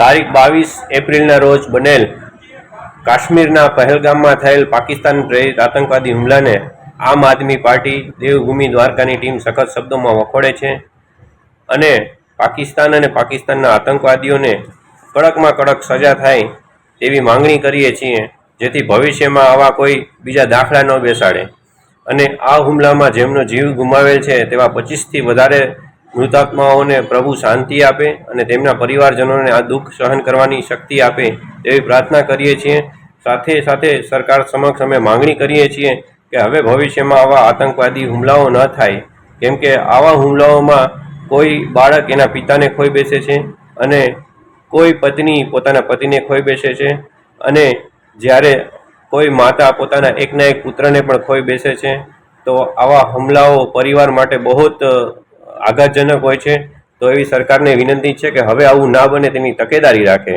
તારીખ બાવીસ એપ્રિલના રોજ બનેલ કાશ્મીરના પહેલગામમાં થયેલ પાકિસ્તાન પ્રેરિત આતંકવાદી હુમલાને આમ આદમી પાર્ટી દેવભૂમિ દ્વારકાની ટીમ સખત શબ્દોમાં વખોડે છે અને પાકિસ્તાન અને પાકિસ્તાનના આતંકવાદીઓને કડકમાં કડક સજા થાય તેવી માંગણી કરીએ છીએ, જેથી ભવિષ્યમાં આવા કોઈ બીજા દાખલા ન બેસાડે. અને આ હુમલામાં જેમનો જીવ ગુમાવેલ છે તેવા પચીસથી વધારે મૃતાત્માઓને પ્રભુ શાંતિ આપે અને તેમના પરિવારજનોને આ દુઃખ સહન કરવાની શક્તિ આપે તેવી પ્રાર્થના કરીએ છીએ. સાથે સાથે સરકાર સમક્ષ અમે માગણી કરીએ છીએ કે હવે ભવિષ્યમાં આવા આતંકવાદી હુમલાઓ ન થાય, કેમ કે આવા હુમલાઓમાં કોઈ બાળક એના પિતાને ખોઈ બેસે છે અને કોઈ પત્ની પોતાના પતિને ખોઈ બેસે છે અને જ્યારે કોઈ માતા પોતાના એકના એક પુત્રને પણ ખોઈ બેસે છે, તો આવા હુમલાઓ પરિવાર માટે બહુ આઘાતજનક હોય છે, તો એવી સરકારને વિનંતી છે કે હવે આવું ના બને તેની તકેદારી રાખે.